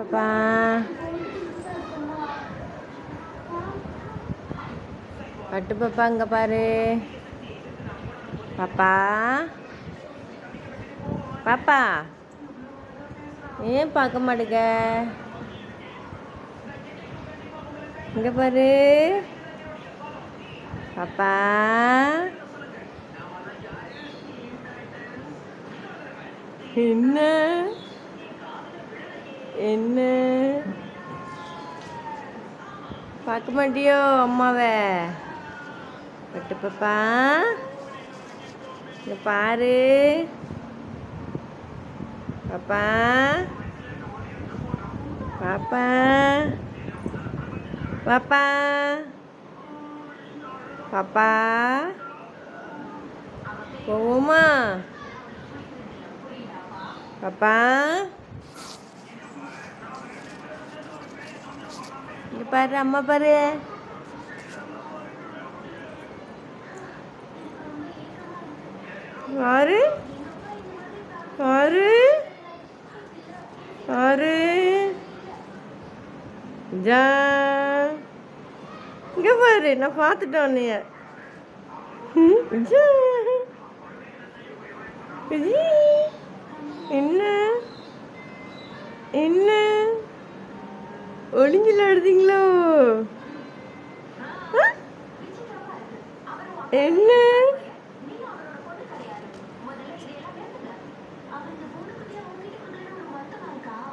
பாப்பா. பட்டு பாப்பா அங்க பாரு. பாப்பா. பாப்பா. ஏன் பார்க்க மாட்டேங்க இங்க பாரு. பாப்பா. என்ன? என்ன? பார்க்க மாட்டியோ அம்மாவை? பட்டு பாப்பா. இந்த பாரு. பாப்பா. பாப்பா. பாப்பா. பாப்பா. போவோமா? பாப்பா. இங்க பாரு அம்மா பாரு. பாரு பாரு பாரு ஜா. இங்க பாரு நான் பார்த்துட்டேன் உன்னைய. என்ன? என்ன? ஒளிஞ்சு எழுதிங்களோ? என்ன?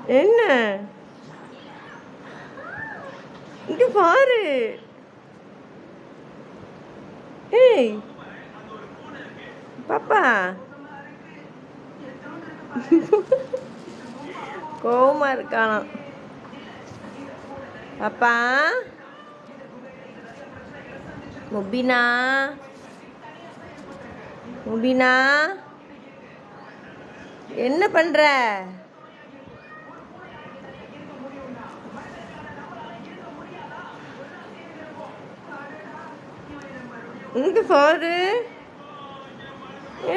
என்ன? இங்க பாரு. ஏய் பாப்பா. கோவமா இருக்கானாம் பாப்பா முபினா? முபினா? என்ன பண்ற? இங்க பாரு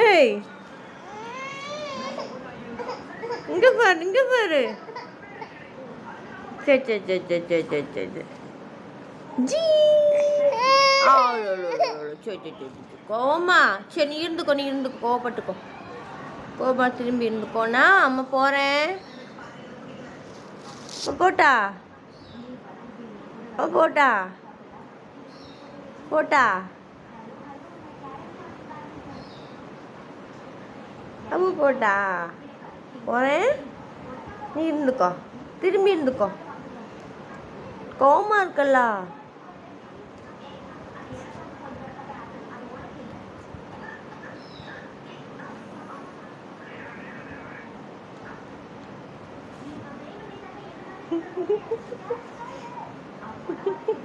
ஏய். இங்க பாரு இங்க பாரு. சரி சரி சரி சரி சரி சரி சரி சரி ஜீ. சரி சரி சரி. கோவமா சரி நீ இருந்துக்கோ நீ இருந்துக்கோ. கோவப்பட்டுக்கோ. கோவமா திரும்பி இருந்துக்கோனா அம்மா போறேன். அம்மா போட்டா? போட்டா? போட்டா? அம்மா போட்டா? போறேன். நீ இருந்துக்கோ. திரும்பி இருந்துக்கோ. Komar kelah.